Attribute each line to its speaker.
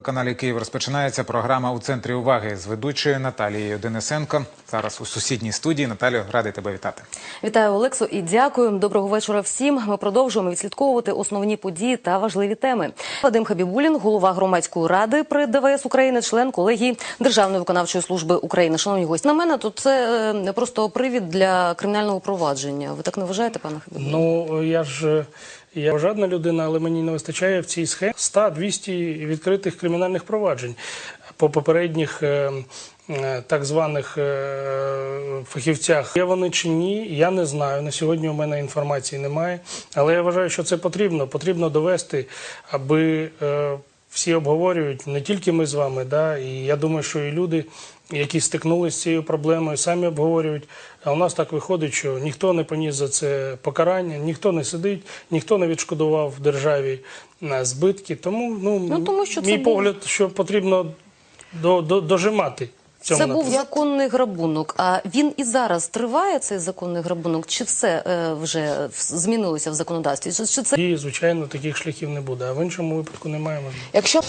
Speaker 1: На каналі Київ розпочинається програма у центрі уваги з ведучою Наталією Денисенко. Зараз у сусідній студії. Наталію, радий тебе вітати.
Speaker 2: Вітаю Олексу і дякую. Доброго вечора всім. Ми продовжуємо відслідковувати основні події та важливі теми. Вадим Хабібулін, голова громадської ради при ДВС України, член колегії Державної виконавчої служби України. Шановні гості, на мене тут це е, просто привід для кримінального провадження. Ви так не вважаєте, пане Хабібулін?
Speaker 3: Ну я ж я жадна людина, але мені не вистачає в цій схемі 100-200 відкритих кримінальних проваджень по попередніх. е, е, Так званих е, фахівцях є вони чи ні, я не знаю. На сьогодні у мене інформації немає. Але я вважаю, що це потрібно. Потрібно довести, аби всі обговорюють не тільки ми з вами, да, і я думаю, що і люди, які стикнулися з цією проблемою, самі обговорюють. А у нас так виходить, що ніхто не поніс за це покарання, ніхто не сидить, ніхто не відшкодував державі на збитки. Тому, ну,
Speaker 2: Ну, тому що це
Speaker 3: мій
Speaker 2: був-
Speaker 3: погляд, що потрібно до, до, дожимати. Цьому
Speaker 2: Це був законний грабунок. А він і зараз триває цей законний грабунок? Чи все е, вже змінилося в законодавстві? Чи, чи це
Speaker 3: І, звичайно, таких шляхів не буде. А в іншому випадку немає можливості.
Speaker 4: Якщо